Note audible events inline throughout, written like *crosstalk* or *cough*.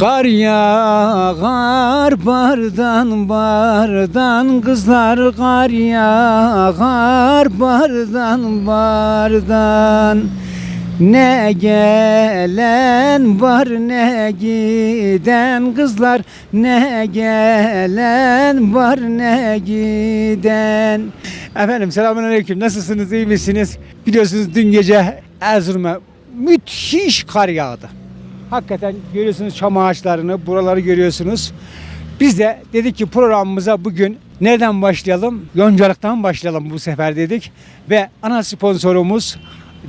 Kar yağar bardan bardan Kızlar kar yağar bardan bardan. Ne gelen var ne giden Kızlar ne gelen var ne giden Efendim selamünaleyküm nasılsınız iyi misiniz? Biliyorsunuz dün gece Erzurum'a müthiş kar yağdı. Hakikaten görüyorsunuz çam ağaçlarını, buraları görüyorsunuz. Biz de dedik ki programımıza bugün nereden başlayalım? Yoncalıktan başlayalım bu sefer dedik. Ve ana sponsorumuz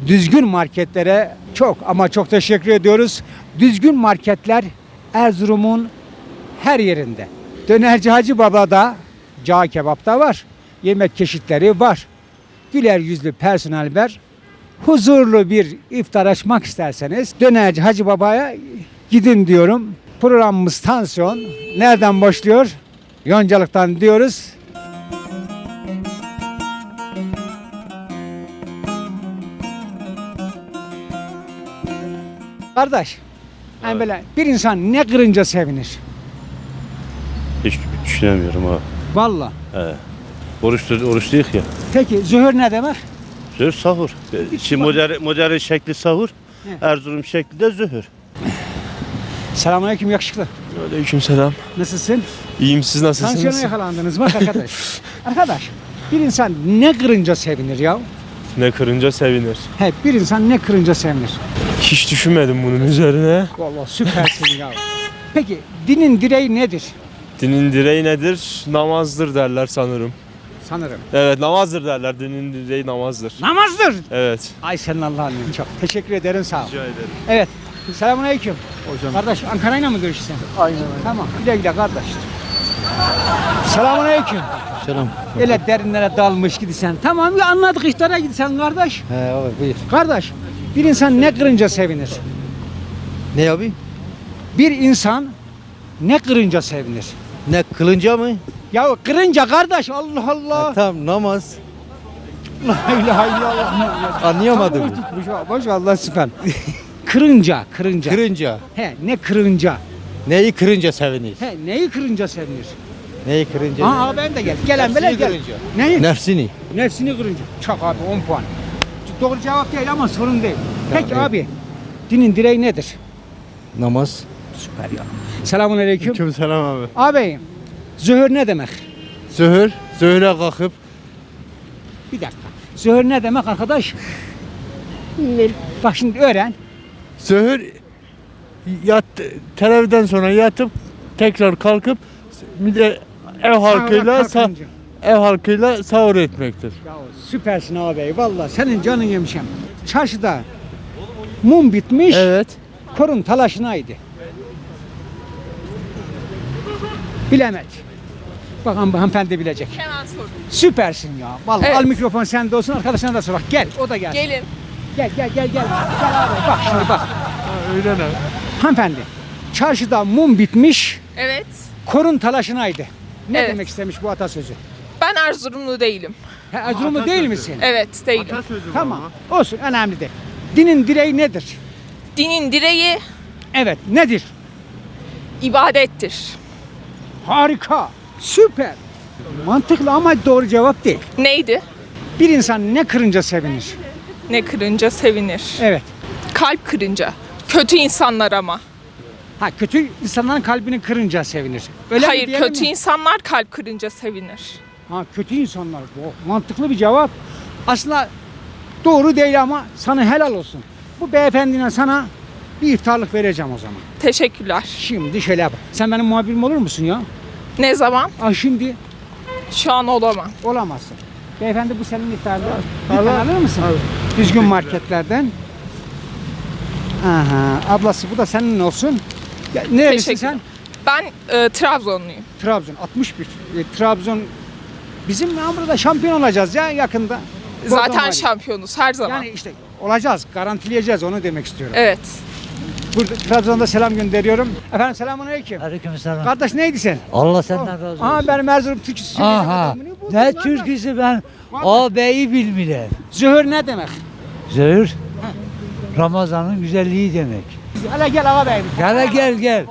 Düzgün Marketlere çok ama çok teşekkür ediyoruz. Düzgün Marketler Erzurum'un her yerinde. Dönerci Hacı Baba'da cağ kebapta var. Yemek çeşitleri var. Güler yüzlü personel var huzurlu bir iftar açmak isterseniz dönerci Hacı Baba'ya gidin diyorum. Programımız tansiyon. Nereden başlıyor? Yoncalıktan diyoruz. Kardeş, yani böyle bir insan ne kırınca sevinir? Hiç düşünemiyorum ha. Valla. He. Oruç, oruç değil ya. Peki zühür ne demek? Zühür sahur. Şimdi modern, modern şekli sahur. Evet. Erzurum şekli de zühür. Selamünaleyküm yakışıklı. Aleykümselam. Nasılsın? İyiyim siz Tansiyona nasılsınız? yakalandınız bak arkadaş. *laughs* arkadaş bir insan ne kırınca sevinir ya? Ne kırınca sevinir. He bir insan ne kırınca sevinir? Hiç düşünmedim bunun üzerine. Vallahi süpersin ya. Peki dinin direği nedir? Dinin direği nedir? Namazdır derler sanırım. Sanırım. Evet namazdır derler. Dinin direği namazdır. Namazdır. Evet. Ay senin Allah'ın çok. Teşekkür ederim sağ ol. Rica ederim. Evet. Selamünaleyküm. Hocam. Kardeş Ankara'yla mı görüştün? Aynen Tamam. Güle güle kardeş. Selamünaleyküm. Selam. Öyle derinlere dalmış gidisen. Tamam ya anladık iftara gidsen kardeş. He abi buyur. Kardeş bir insan ne kırınca sevinir? Ne abi? Bir insan ne kırınca sevinir? Ne kılınca mı? Ya kırınca kardeş Allah Allah. Ha, tamam namaz. La ilahe illallah. Anlayamadım. Tam tutmuş ha, Maşallah süper. kırınca, kırınca. Kırınca. He ne kırınca? Neyi kırınca sevinir? He neyi kırınca sevinir? Neyi kırınca? Aa ben de gel. Gelen Nefsini böyle gel. kırınca. Neyi? Nefsini. Nefsini kırınca. Çak abi 10 puan. Doğru cevap değil ama sorun değil. Peki abi dinin direği nedir? Namaz. Süper ya. Selamun aleyküm. selam abi. Abi zühür ne demek? Zöhür. Zöhre kalkıp. Bir dakika. Zühür ne demek arkadaş? Bilmiyorum. Bak şimdi öğren. Zöhür yat televizyondan sonra yatıp tekrar kalkıp bir de ev halkıyla sa- kalkınca. ev halkıyla sahur etmektir. Ya süpersin abi. Valla senin canın yemişim. Çarşıda mum bitmiş. Evet. Korun talaşınaydı. Bilemedi. Bakalım bu hanımefendi bilecek. Hemen sorun. Süpersin ya. Vallahi Evet. al mikrofon sende olsun arkadaşına da sor. Bak gel o da gel. Gelin. Gel gel gel gel. Gel abi bak şimdi bak. Öyle ne? Hanımefendi çarşıda mum bitmiş. Evet. Korun talaşınaydı. Ne Evet. demek istemiş bu atasözü? Ben Erzurumlu değilim. Ha, Erzurumlu değil misin? Evet değilim. Tamam. Olsun önemli değil. Dinin direği nedir? Dinin direği Evet nedir? ibadettir. Harika. Süper. Mantıklı ama doğru cevap değil. Neydi? Bir insan ne kırınca sevinir? Ne kırınca sevinir. Evet. Kalp kırınca. Kötü insanlar ama. Ha kötü insanların kalbini kırınca sevinir. Öyle mi Hayır diyelim kötü mi? insanlar kalp kırınca sevinir. Ha kötü insanlar. Bu mantıklı bir cevap. Aslında doğru değil ama sana helal olsun. Bu beyefendine sana bir iftarlık vereceğim o zaman. Teşekkürler. Şimdi şöyle yap. Sen benim muhabirim olur musun ya? Ne zaman? Ah şimdi Şu an olamam. olamazsın. Beyefendi bu senin iftarlığın. Bir tane alır mısın? Düzgün marketlerden. Aha, ablası bu da senin olsun. Ya, nerelisin Teşekkür. sen? Ben e, Trabzonluyum. Trabzon 61. E, Trabzon bizim ya burada şampiyon olacağız ya yakında. Zaten ya. şampiyonuz her zaman. Yani işte olacağız, garantileyeceğiz onu demek istiyorum. Evet. Burada Trabzon'da selam gönderiyorum. Efendim selamun aleyküm. Aleykümselam. Kardeş neydi sen? Allah senden razı olsun. Aa benim Erzurum söyleyecek Aha. Ne türküsü ben ağabeyi bilmiyorum. Zühür ne demek? Zöhür Ramazan'ın güzelliği demek. Hele gel ağa bey. Gel gel gel.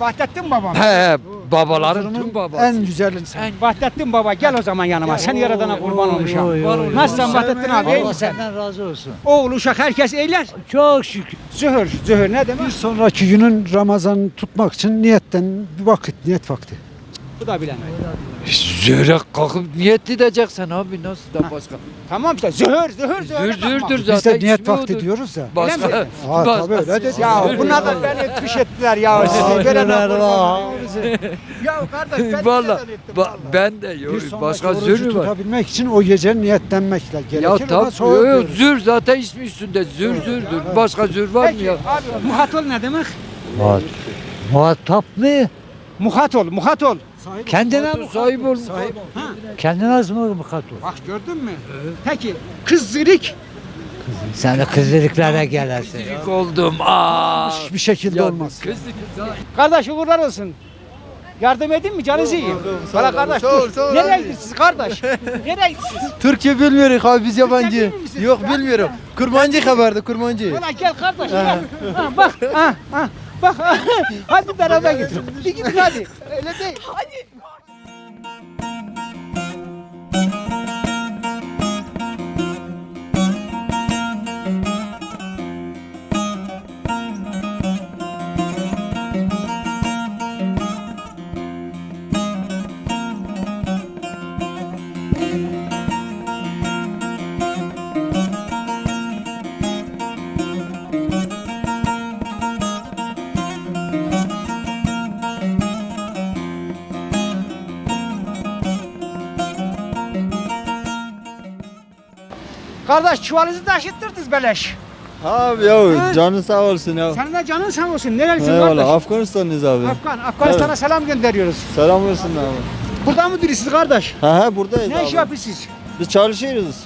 Vahdettin babam. He babaların tüm baba. En güzelin sen. Vahdettin baba gel o zaman yanıma. Sen yaradana kurban oy. Nasılsın Vahdettin abi iyi Allah misin? senden razı olsun. Oğul uşak herkes eyler. Çok şükür. Zühür. Zühür ne demek? Bir sonraki günün Ramazan tutmak için niyetten bir vakit, niyet vakti. Bu da bilen. Zöhre kalkıp niyet edeceksin abi nasıl da başka. Tamam işte zühür zühür. Zür zürdür Biz zaten. de niyet vakti odur. diyoruz ya. Başka. Öyle Ha başka- tabii öyle dedi. Ya Zühür bunlar da beni tüş ettiler ya. Sizi gören Ya kardeş ben de Valla neden ettim ba- valla. ben de yok. Bir sonraki Başka orucu zür mü var? tutabilmek için o gece niyetlenmekle gerekir. Ya Ona tabii soğuk yok, diyoruz. zür zaten ismi üstünde zür zürdür. Başka zür var mı Peki ya? abi muhatol ne demek? Muhat Muhatap mı? Muhatol, muhatol. Kendine mi? sahip ol. Kendine az mı muhatap? Bak gördün mü? Peki kız zirik. Sen de kızılıklara gelersin. Zirik oldum. Aa. Hiçbir şekilde olmaz. Kız Kardeş uğurlar olsun. Yardım edeyim mi? Canınızı iyi. Valla kardeş dur. Nereye gidiyorsunuz kardeş? Nereye gidiyorsunuz? *laughs* Türkçe bilmiyoruz abi biz yabancı. Yok bilmiyorum. Kurmancı haberde kurmancı. Valla gel kardeş gel. Ha, bak ha, ha, bak *laughs* hadi beraber gidelim. Bir gidin hadi. Öyle değil. Hadi. Kardeş çuvalınızı taşıttırdınız beleş. Abi ya canı sağ olsun ya. Senin de canın sağ olsun. Nerelisin Eyvallah kardeş? Afganistan'ız abi. Afgan. Afganistan'a selam gönderiyoruz. Selam olsun abi. Burada mı duruyorsunuz kardeş? Ha ha buradayız Ne abi. iş yapıyorsunuz? Biz çalışıyoruz.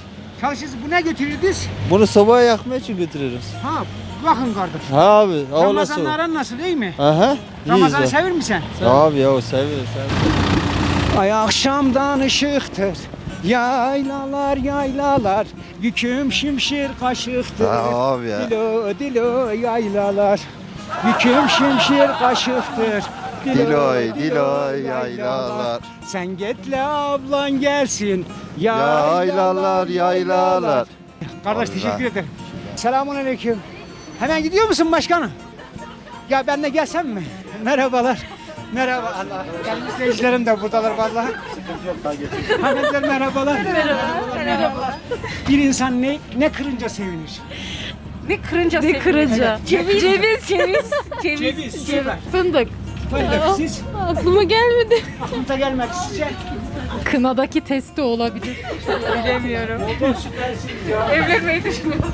Çalışıyorsunuz. Bu ne götürüyorsunuz? Bunu sobaya yakmaya için götürüyoruz. Ha bakın kardeş. Ha abi sağ olasın. Ramazan'la aran nasıl iyi mi? Aha. iyiyiz Ramazan'ı abi. sevir misin? Abi ya seviyoruz seviyoruz. Ay akşamdan ışıktır. Yaylalar yaylalar Yüküm şimşir kaşıktır abi ya. Dilo dilo yaylalar Yüküm şimşir kaşıktır Diloy, diloy yaylalar. Sen getle ablan gelsin Yaylalar, yaylalar. Kardeş Allah. teşekkür ederim Selamun aleyküm Hemen gidiyor musun başkanım? Ya ben de gelsem mi? Merhabalar Merhaba Allah. Benim izleyicilerim de buradalar vallahi. Hanımefendiler merhabalar. Merhabalar. Merhabalar. Bir insan ne ne kırınca sevinir? Ne kırınca Ne kırınca? *laughs* Ceviz. Ceviz. Ceviz. Ceviz. Ceviz, süper. Fındık. Fındık siz Aklıma gelmedi. aklınıza gelmek sizce. Kınadaki testi olabilir. Bilemiyorum. Süpersiniz ya. Evlenmeyi düşünüyorum.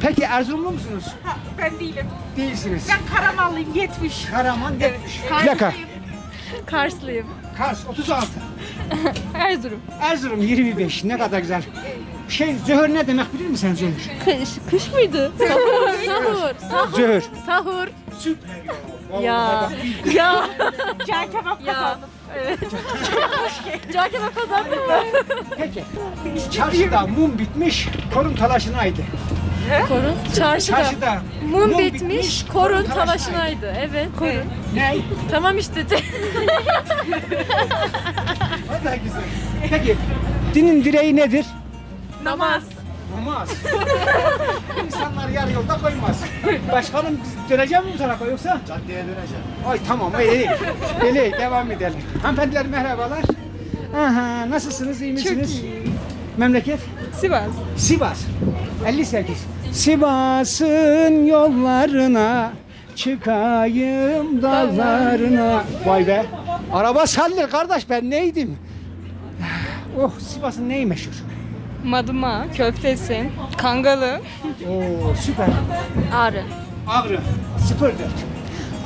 Peki Erzurumlu musunuz? Ben değilim. Değilsiniz. Ben Karamallıyım 70. Karaman 70. Bir dakika. *laughs* Karslıyım. Kars 36. *laughs* Erzurum. Erzurum 25. Ne kadar güzel. Şey zöhür ne demek bilir misin zöhür? Kış, kış mıydı? Sahur. *laughs* Sahur. Zöhür. Sahur. Süper ya. Ya. Ya. Can kebap Ya. Evet. Kazandın mı? Peki. Çarşıda mum bitmiş, korun talaşınaydı. Korun. Çarşıda. Çarşıda Mum bitmiş, korun talaşınaydı. talaşınaydı. Evet. Korun. Ne? Tamam işte. Da güzel. Peki, dinin direği nedir? Namaz. Namaz. *laughs* İnsanlar yarı yolda koymaz. Başkanım biz döneceğim mi bu tarafa yoksa? Caddeye döneceğim. Ay tamam iyi. İyi, devam edelim. Hanımefendiler merhabalar. Aha, nasılsınız, iyi misiniz? Memleket? Sivas. Sivas. 58. Sivas'ın yollarına çıkayım dallarına. Vay be. Araba sallir kardeş ben neydim? Oh Sivas'ın neyi meşhur? Madıma, köftesi, kangalı. Oo süper. Ağrı. Ağrı 04.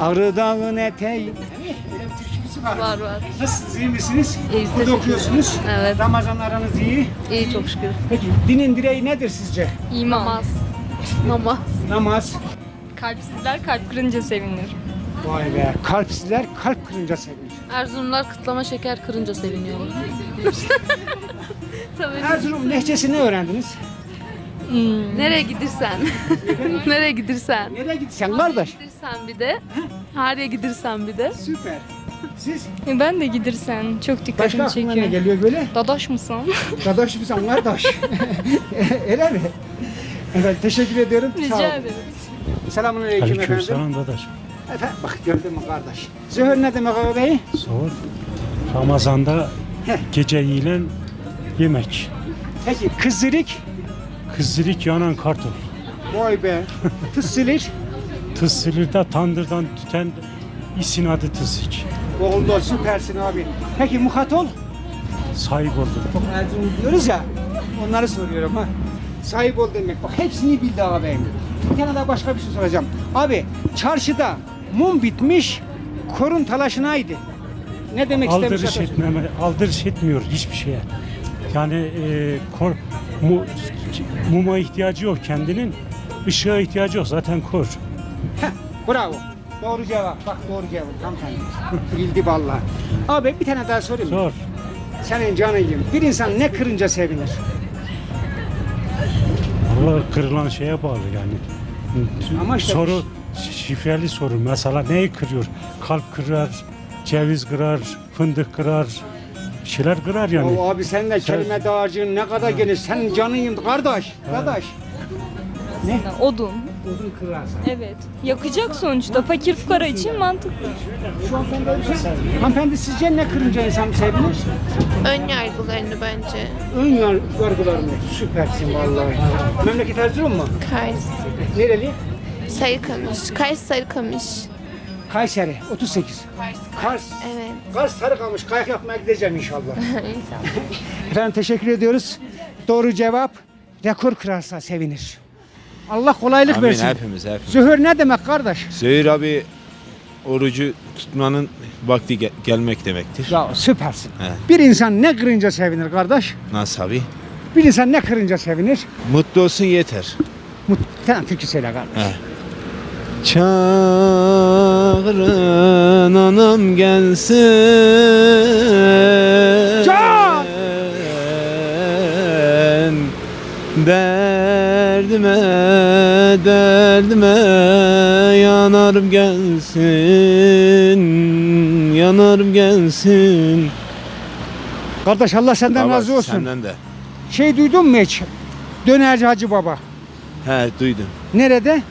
Ağrı dağın eteği. Öyle bir türküsü var. Var var. Nasılsınız iyi misiniz? İyiyiz, Burada teşekkür okuyorsunuz. Evet. Ramazan aranız iyi. İyi çok şükür. Peki dinin direği nedir sizce? İman. Namaz. Namaz. Namaz. Kalpsizler kalp kırınca sevinir. Vay be. Kalpsizler kalp kırınca sevinir. Erzurumlar kıtlama şeker kırınca seviniyorlar. *laughs* Tabii. Erzurum lehçesini öğrendiniz. Nereye gidersen. *laughs* Nereye gidersen. Nereye gitsen kardeş? Gidersen bir de. Haraya gidersen bir de. Süper. Siz E, Ben de gidersen çok başka dikkatimi aklına ne çekiyor. geliyor böyle? Dadaş mısın? *laughs* Kardeş mısın kardeş? *laughs* Öyle mi? Evet teşekkür ediyorum. Rica olun. ederiz. Selamun aleyküm efendim. dadaş. Efendim bak gördün mü kardeş? Zöhür ne demek ağabey? Sor. Ramazan'da gece yiyilen yemek. Peki kızırık. Kızırık yanan kartol. Vay be. *laughs* Tıssilir. Tısılırda tandırdan tüten isin adı tısık. Oldu süpersin abi. Peki muhatol? Sahip oldum. Erzurum diyoruz ya. Onları soruyorum ha. Sahip ol demek. Bak hepsini bildi ağabeyim. Bir tane daha başka bir şey soracağım. Abi çarşıda mum bitmiş korun talaşınaydı. Ne demek istemiş? Aldırış etmeme, aldırış etmiyor hiçbir şeye. Yani e, kor, mu, muma ihtiyacı yok kendinin. Işığa ihtiyacı yok zaten kor. Heh, bravo. Doğru cevap. Bak doğru cevap. Tam sen. Bildi vallahi. Abi bir tane daha sorayım. Zor. Senin canıyım. Bir insan ne kırınca sevinir? Allah kırılan şeye bağlı yani. Ama işte- soru şifreli soru. Mesela neyi kırıyor? Kalp kırar, ceviz kırar, fındık kırar. Bir şeyler kırar yani. O abi senin de kelime dağarcığın ne kadar geniş. Senin canıyım kardeş. Kardeş. Ne? Odun. Odun kırarsan. Evet. Yakacak sonuçta. Fakir fukara için mantıklı. Şu hanımefendi, hanımefendi sizce ne kırınca insan sevinir? Ön yargılarını bence. Ön yar- yargılarını. Süpersin vallahi. Memleket Erzurum mu? Kars. Nereli? Sarıkamış. Kars Sarıkamış. Kayseri. 38. Kars. Evet. Kars Sarıkamış. Kayak yapmaya gideceğim inşallah. *laughs* İnşallah. Efendim teşekkür ediyoruz. Doğru cevap rekor kırarsa sevinir. Allah kolaylık versin. hepimiz hepimiz. Zühür ne demek kardeş? Zehir abi orucu tutmanın vakti ge- gelmek demektir. Ya süpersin. He. Bir insan ne kırınca sevinir kardeş? Nasıl abi? Bir insan ne kırınca sevinir? Mutlu olsun yeter. Mut Sen türkü söyle kardeş. He. Çağırın anam gelsin. Can! Derdime, derdime yanarım gelsin, yanarım gelsin. Kardeş Allah senden Baba, razı olsun. Senden de. Şey duydun mu hiç? Dönerci Hacı Baba. He duydum. Nerede?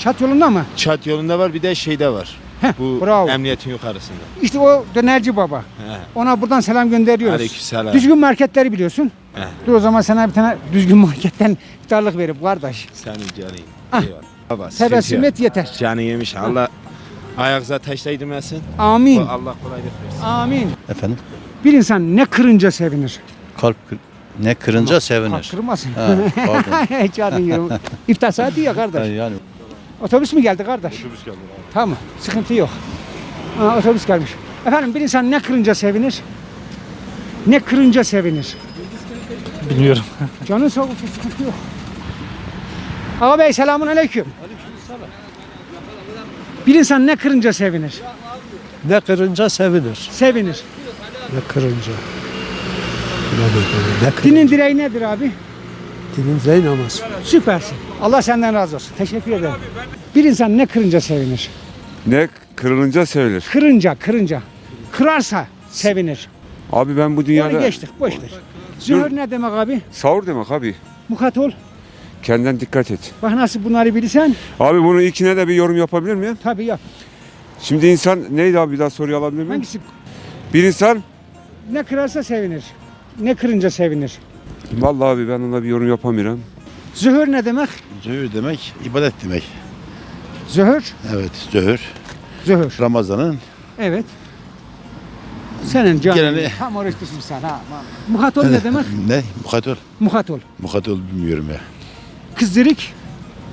Çat yolunda mı? Çat yolunda var bir de şeyde var. Heh, Bu bravo. emniyetin yukarısında. İşte o dönerci baba. He. Ona buradan selam gönderiyoruz. Aleykümselam. Düzgün marketleri biliyorsun. He. Dur o zaman sana bir tane düzgün *laughs* marketten iftarlık verip kardeş. Senin canın. Ah. Eyvallah. Baba, sıkıntı Tebessüm yok. et yeter. Canı yemiş. Allah ayakza taş değdirmesin. Amin. Allah kolaylık versin. Amin. Efendim? Bir insan ne kırınca sevinir? Kalp kır- ne kırınca sevinir. kırmasın. Ha, pardon. *laughs* Hiç adın yok. İftar saati ya kardeş. yani Otobüs mü geldi kardeş? Otobüs geldi. Tamam. Sıkıntı yok. Aa, otobüs gelmiş. Efendim bir insan ne kırınca sevinir? Ne kırınca sevinir? Bilmiyorum. Canın sağ olsun sıkıntı yok. Ağabey selamun aleyküm. Bir insan ne kırınca sevinir? Ne kırınca sevinir. Sevinir. Ne kırınca. Ne Dinin direği nedir abi? Dinin zey namaz. Süpersin. Allah senden razı olsun. Teşekkür ederim. Bir insan ne kırınca sevinir? Ne kırılınca sevilir. Kırınca, kırınca. Kırarsa sevinir. Abi ben bu Onu dünyada geçtik, boş ver. Zühür ne demek abi? sahur demek abi. Mukat ol. Kendinden dikkat et. Bak nasıl bunları bilirsen. Abi bunun ilkine de bir yorum yapabilir miyim? Tabii yap. Şimdi insan neydi abi bir daha soruyu alabilir miyim? Hangisi? Bir insan Ne kırarsa sevinir. Ne kırınca sevinir. vallahi abi ben ona bir yorum yapamıyorum. Zühür ne demek? Zühür demek ibadet demek. Zühür. Evet zühür. Zühür. Ramazan'ın Evet. Senin canın. Geleni- Tam oruç tutmuşsun ha. Muhatol ne demek? *laughs* ne? Mukatol. Muhatol. Mukatol bilmiyorum ya. Kızdırık.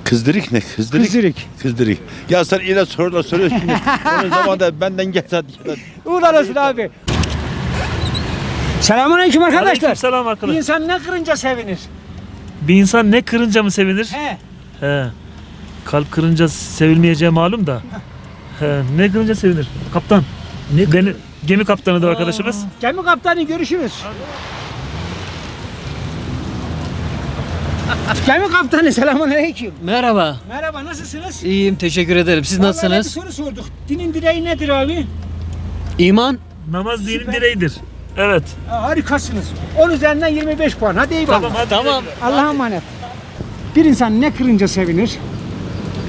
Kızdırık ne? Kızdırık. Kızdırık. Kızdırık. Ya sen yine sorular soruyorsun. *laughs* Onun zamanında benden geç hadi. Uğurlar olsun abi. Selamünaleyküm arkadaşlar. Selam Bir arkadaş. insan ne kırınca sevinir? Bir insan ne kırınca mı sevinir? He. He. Kalp kırınca sevilmeyeceği malum da. *laughs* He. Ne kırınca sevinir? Kaptan. Ne Beni Gemi kaptanıdır arkadaşımız. Gemi kaptanı görüşürüz. *laughs* Gemi kaptanı selamun aleyküm. Merhaba. Merhaba nasılsınız? İyiyim teşekkür ederim. Siz Vallahi nasılsınız? bir soru sorduk. Dinin direği nedir abi? İman. Namaz dinin direğidir. Evet. Ha, harikasınız. 10 üzerinden 25 puan. Hadi eyvallah. hadi. Tamam. Allah'a emanet. Bir insan ne kırınca sevinir?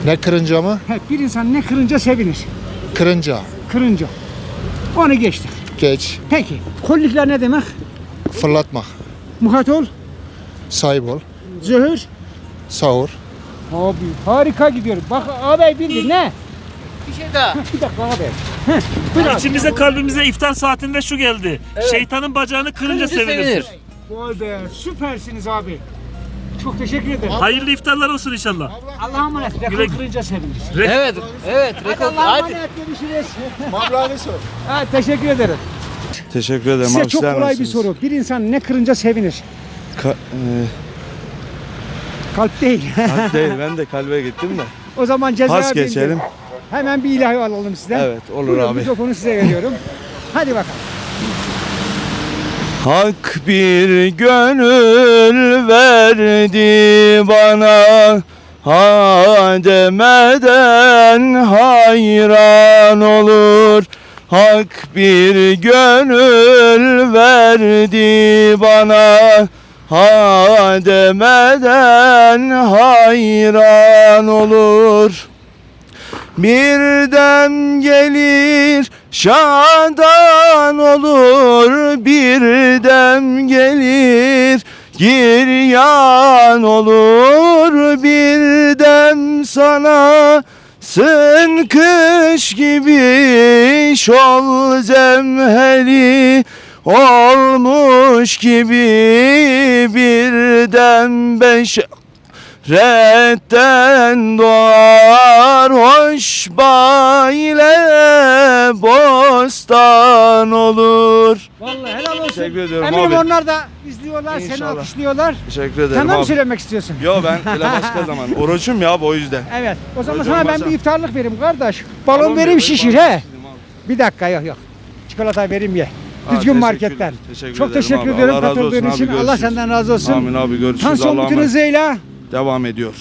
Ne kırınca mı? He, bir insan ne kırınca sevinir? Kırınca. Kırınca. Onu geçtik. Geç. Peki. Kollikler ne demek? Fırlatmak. Muhatol, Sahip ol. zöhür. Sahur. Abi harika gidiyor. Bak ağabey bildi ne? Bir şey daha. *laughs* Bir dakika ağabey. Dakika. İçimize kalbimize iftar saatinde şu geldi. Şeytanın bacağını kırınca Kırınca sevinir. sevinir. Vay be süpersiniz abi. Çok teşekkür ederim. Hayırlı iftarlar olsun inşallah. Allah'a emanet. Güle- Rekor kırınca sevinir. Evet. Evet. Rekor. Allah'a Hadi. emanet görüşürüz. *laughs* Mablağını sor. ha, teşekkür ederim. Teşekkür ederim Size abi. çok sizler kolay bir nasılsınız? soru. Bir insan ne kırınca sevinir? Ka- Kalp değil. e, değil *laughs* ben de kalbe gittim de. o zaman cezaya Pas geçelim. Hemen bir ilahi alalım sizden. Evet olur Buyurun, abi. Mikrofonu size veriyorum. Hadi bakalım. Hak bir gönül verdi bana Ha demeden hayran olur Hak bir gönül verdi bana Ha demeden hayran olur bir dem gelir şadan olur bir dem gelir. Giryan olur bir dem sana Sın kış gibi şol zemheri olmuş gibi birden beş Redden doğar hoş ile bostan olur. Vallahi helal olsun. Teşekkür ediyorum Eminim abi. onlar da izliyorlar, seni İnşallah. alkışlıyorlar. Teşekkür ederim Sen de mi abi. söylemek istiyorsun? Yo ben öyle başka zaman. Orucum ya abi o yüzden. Evet. O zaman Hocam sana ben bir iftarlık vereyim kardeş. Balon, Balon vereyim ver, şişir he. abi. Bir dakika yok yok. Çikolata vereyim ye. Düzgün teşekkürler, marketten. teşekkür Çok ederim teşekkür abi. ediyorum Allah razı katıldığın olsun için. abi, Allah görüşürüz. senden razı olsun. Amin abi görüşürüz. Tansiyon Allah'a bütün emanet. hızıyla. Devam ediyor.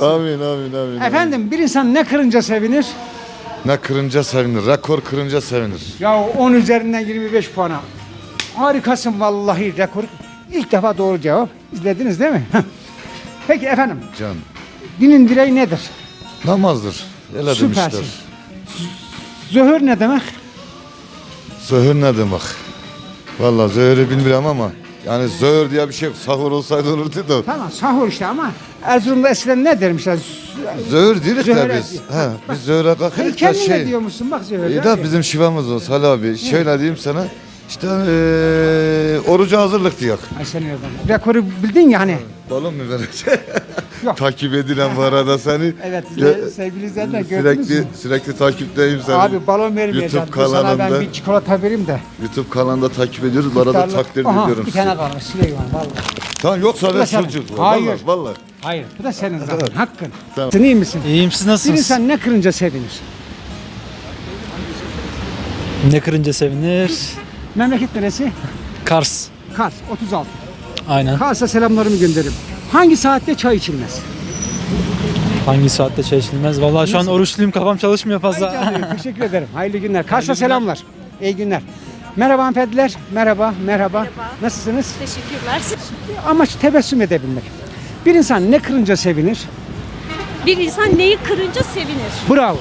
Amin amin amin. Efendim bir insan ne kırınca sevinir? Ne kırınca sevinir. Rekor kırınca sevinir. Ya 10 üzerinden 25 puana. Harikasın vallahi rekor. İlk defa doğru cevap. İzlediniz değil mi? *laughs* Peki efendim. Can. Dinin direği nedir? Namazdır. Öyle Süpersin. demişler. Zöhür ne demek? Zöhür ne demek? Vallahi zöhürü bilmiyorum ama yani zöhür diye bir şey yok. Sahur olsaydı olurdu da. Tamam sahur işte ama Erzurum'da eskiden ne dermişler? Değiliz Zöhre de biz. He, biz Sen kalkarız da kendin şey. ne diyormuşsun bak zöhür. İyi de bizim şivamız o Salih abi. Şöyle diyeyim sana. İşte eee oruca hazırlık diyor. Oradan. Rekoru bildin ya hani. Balon mu verecek? *laughs* Yok. Takip edilen bu arada seni. Evet Gö- sevgili izleyenler gördünüz Sürekli mü? sürekli takipteyim seni. Abi balon vermeyeceğim. YouTube Dur Sana ben kanalında. bir çikolata vereyim de. YouTube kanalında takip ediyoruz. Bu arada İftarlık- takdir Aha, ediyorum Bir sizi. tane kalmış Süleyman vallahi. Tamam yoksa da ben senin. çocuk. Hayır. Vallahi vallahi. Hayır bu da senin zaten hakkın. Tamam. Sen iyi misin? İyiyim siz Bir nasılsınız? insan ne kırınca sevinir? Ne kırınca sevinir? Memleket neresi? Kars. Kars 36. Aynen. Kars'a selamlarımı gönderirim. Hangi saatte çay içilmez? Hangi saatte çay içilmez? Vallahi şu an oruçluyum kafam çalışmıyor fazla. *laughs* Teşekkür ederim. Hayırlı günler. Kars'a selamlar. İyi günler. Merhaba hanımefendiler. Merhaba, merhaba. Nasılsınız? Teşekkürler. Amaç tebessüm edebilmek. Bir insan ne kırınca sevinir? Bir insan neyi kırınca sevinir? Bravo.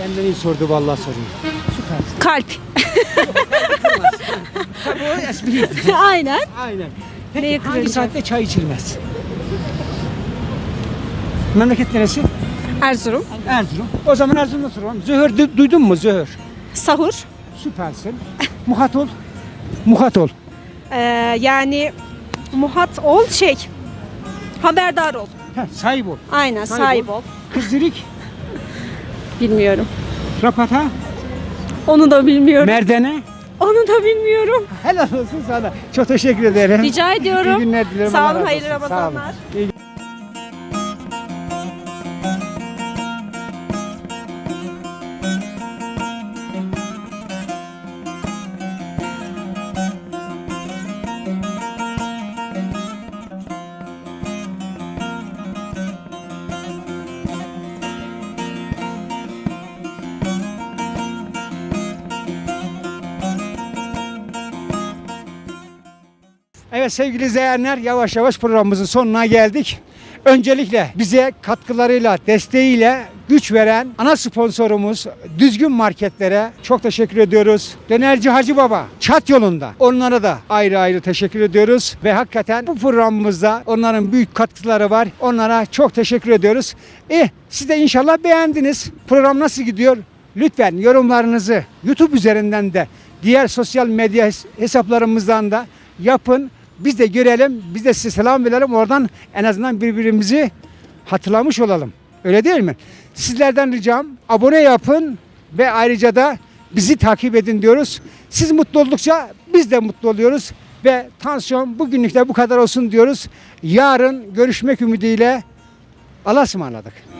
Benden iyi sordu vallahi soruyu. Kalp. Tabii o espriydi. *laughs* Aynen. Aynen. Peki Neyi hangi saatte çay içilmez? Memleket neresi? Erzurum. Erzurum. O zaman Erzurum'da soralım. Zöhür du- duydun mu Zöhür? Sahur. Süpersin. Muhat ol. Muhat ol. Ee, yani muhat ol şey. Haberdar ol. Heh, sahip ol. Aynen Sahip sahip, ol. ol. Kızdirik. Bilmiyorum. Rapata. Onu da bilmiyorum. Merdene. Onu da bilmiyorum. Helal olsun sana. Çok teşekkür ederim. Rica ediyorum. İyi günler dilerim. Sağ Allah olun, razı hayırlı olsun. Sağ olun. Ramazanlar. İyi Evet sevgili izleyenler yavaş yavaş programımızın sonuna geldik. Öncelikle bize katkılarıyla, desteğiyle güç veren ana sponsorumuz Düzgün Marketlere çok teşekkür ediyoruz. Dönerci Hacı Baba Çat yolunda. Onlara da ayrı ayrı teşekkür ediyoruz. Ve hakikaten bu programımızda onların büyük katkıları var. Onlara çok teşekkür ediyoruz. E siz de inşallah beğendiniz. Program nasıl gidiyor? Lütfen yorumlarınızı YouTube üzerinden de diğer sosyal medya hes- hesaplarımızdan da yapın. Biz de görelim, biz de size selam verelim. Oradan en azından birbirimizi hatırlamış olalım. Öyle değil mi? Sizlerden ricam abone yapın ve ayrıca da bizi takip edin diyoruz. Siz mutlu oldukça biz de mutlu oluyoruz. Ve tansiyon bugünlük de bu kadar olsun diyoruz. Yarın görüşmek ümidiyle Allah'a ısmarladık.